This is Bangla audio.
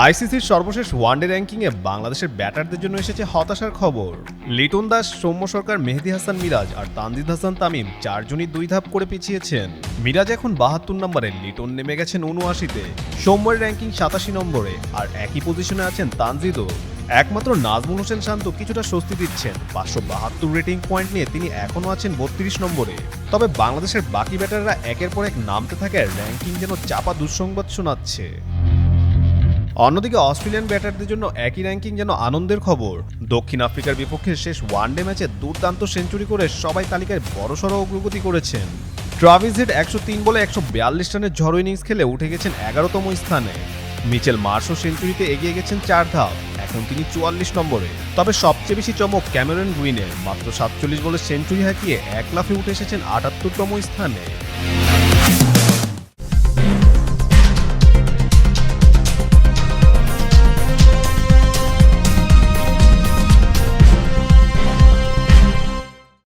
আইসিসির সর্বশেষ ওয়ানডে র্যাঙ্কিংয়ে বাংলাদেশের ব্যাটারদের জন্য এসেছে হতাশার খবর। লিটন দাস, সৌম্য সরকার, মেহেদি হাসান, মিরাজ আর তানজিদ হাসান তামিম চারজনই দুই ধাপ করে পিছিয়েছেন। মিরাজ এখন বাহাত্তর নম্বরে, লিটন নেমে গেছেন উনআশিতে। সৌম্যের র্যাঙ্কিং সাতাশি নম্বরে আর একই পজিশনে আছেন তানজিদও। একমাত্র নাজমুল হোসেন শান্ত কিছুটা স্বস্তি দিচ্ছেন। পাঁচশো বাহাত্তর রেটিং পয়েন্ট নিয়ে তিনি এখনও আছেন বত্রিশ নম্বরে। তবে বাংলাদেশের বাকি ব্যাটাররা একের পর এক নামতে থাকায় র্যাঙ্কিং যেন চাপা দুঃসংবাদ শোনাচ্ছে। অন্যদিকে অস্ট্রেলিয়ান ব্যাটারদের জন্য একই র্যাঙ্কিং যেন আনন্দের খবর। দক্ষিণ আফ্রিকার বিপক্ষে শেষ ওয়ানডে ম্যাচে দুর্দান্ত সেঞ্চুরি করে সবাই তালিকায় বড়সড় অগ্রগতি করেছেন। ট্রাভিস হেড একশো তিন বলে একশো বিয়াল্লিশ রানের ঝড়ো ইনিংস খেলে উঠে গেছেন এগারোতম স্থানে। মিচেল মার্শো সেঞ্চুরিতে এগিয়ে গেছেন চার ধাপ, এখন তিনি চুয়াল্লিশ নম্বরে। তবে সবচেয়ে বেশি চমক ক্যামেরন গ্রিনের, মাত্র সাতচল্লিশ বলে সেঞ্চুরি হাঁকিয়ে এক লাফে উঠে এসেছেন আটাত্তরতম স্থানে।